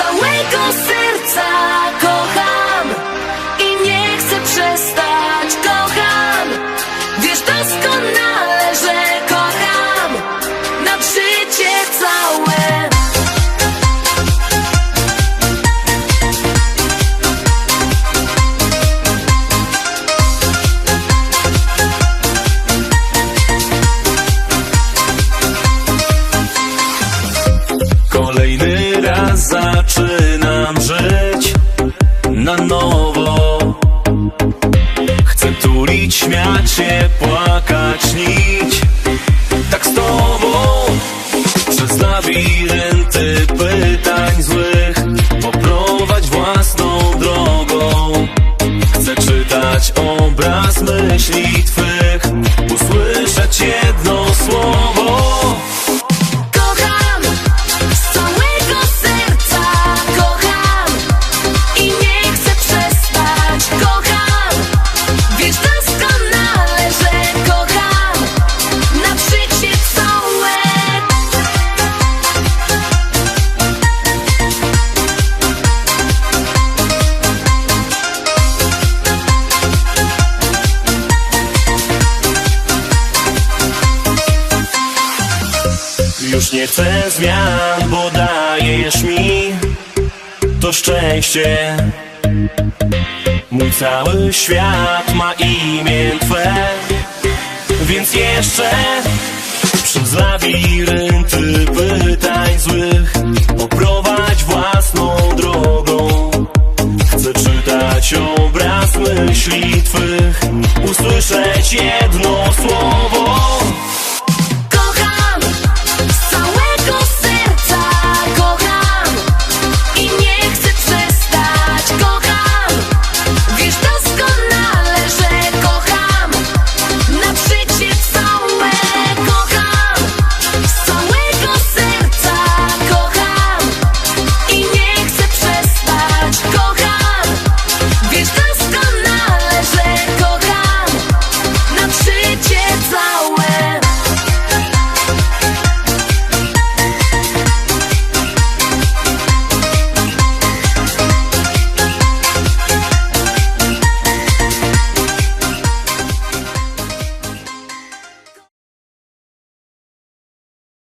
Całego serca kocham i nie chcę przestać, kocham. Wiesz doskonale, że kocham na życie całe. Kolejny pić, śmiać się, płakać, śnić. Tak z tobą Przez labirynty pytań złych. Poprowadź własną drogą. Chcę czytać obraz myśli Już nie chcę zmian, bo dajesz mi to szczęście. Mój cały świat ma imię Twe Więc jeszcze przez labirynty pytań złych Poprowadź własną drogą. Chcę czytać obraz myśli Twych Usłyszeć jedno